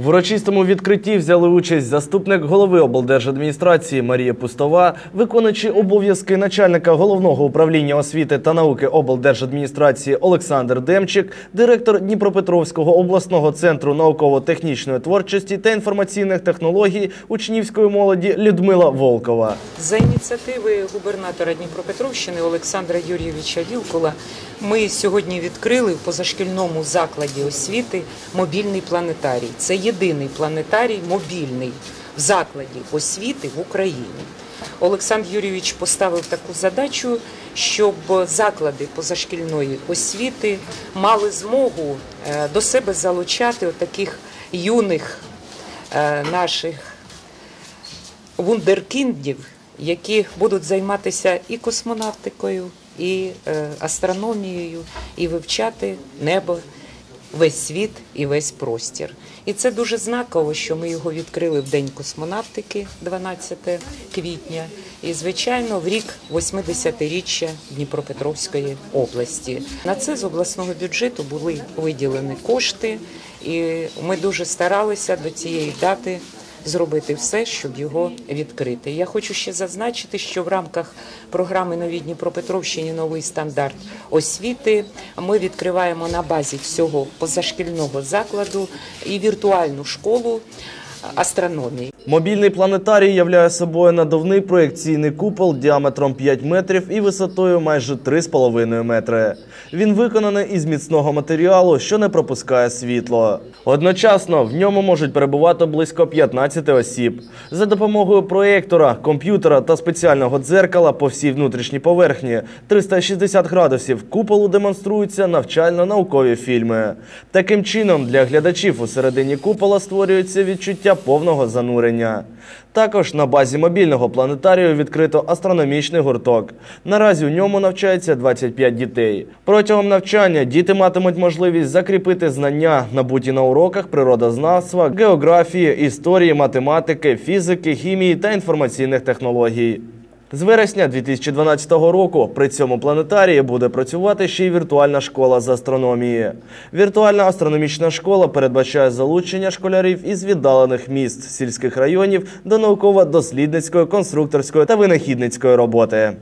В урочистому відкритті взяли участь заступник голови облдержадміністрації Марія Пустова, виконуючи обов'язки начальника головного управління освіти та науки облдержадміністрації Олександр Демчик, директор Дніпропетровського обласного центру науково-технічної творчості та інформаційних технологій учнівської молоді Людмила Волкова. За ініціативи губернатора Дніпропетровщини Олександра Юрійовича Вілкула ми сьогодні відкрили в позашкільному закладі освіти мобільний планетарій. Це єдиний планетарій мобільний в закладі освіти в Україні. Олександр Юрійович поставив таку задачу, щоб заклади позашкільної освіти мали змогу е, до себе залучати таких юних е, наших вундеркіндів, які будуть займатися і космонавтикою, і е, астрономією, і вивчати небо, весь світ і весь простір. І це дуже знаково, що ми його відкрили в День космонавтики, 12 квітня, і звичайно в рік 80-річчя Дніпропетровської області. На це з обласного бюджету були виділені кошти, і ми дуже старалися до цієї дати зробити все, щоб його відкрити. Я хочу ще зазначити, що в рамках програми «Нові Дніпропетровщині новий стандарт освіти ми відкриваємо на базі всього позашкільного закладу і віртуальну школу астрономії. Мобільний планетарій являє собою надувний проєкційний купол діаметром 5 метрів і висотою майже 3,5 метри. Він виконаний із міцного матеріалу, що не пропускає світло. Одночасно в ньому можуть перебувати близько 15 осіб. За допомогою проєктора, комп'ютера та спеціального дзеркала по всій внутрішній поверхні 360 градусів куполу демонструються навчально-наукові фільми. Таким чином, для глядачів у середині купола створюється відчуття повного занурення. Також на базі мобільного планетарію відкрито астрономічний гурток. Наразі у ньому навчається 25 дітей. Протягом навчання діти матимуть можливість закріпити знання, набуті на уроках природознавства, географії, історії, математики, фізики, хімії та інформаційних технологій. З вересня 2012 року при цьому планетарії буде працювати ще й віртуальна школа з астрономії. Віртуальна астрономічна школа передбачає залучення школярів із віддалених міст сільських районів до науково-дослідницької, конструкторської та винахідницької роботи.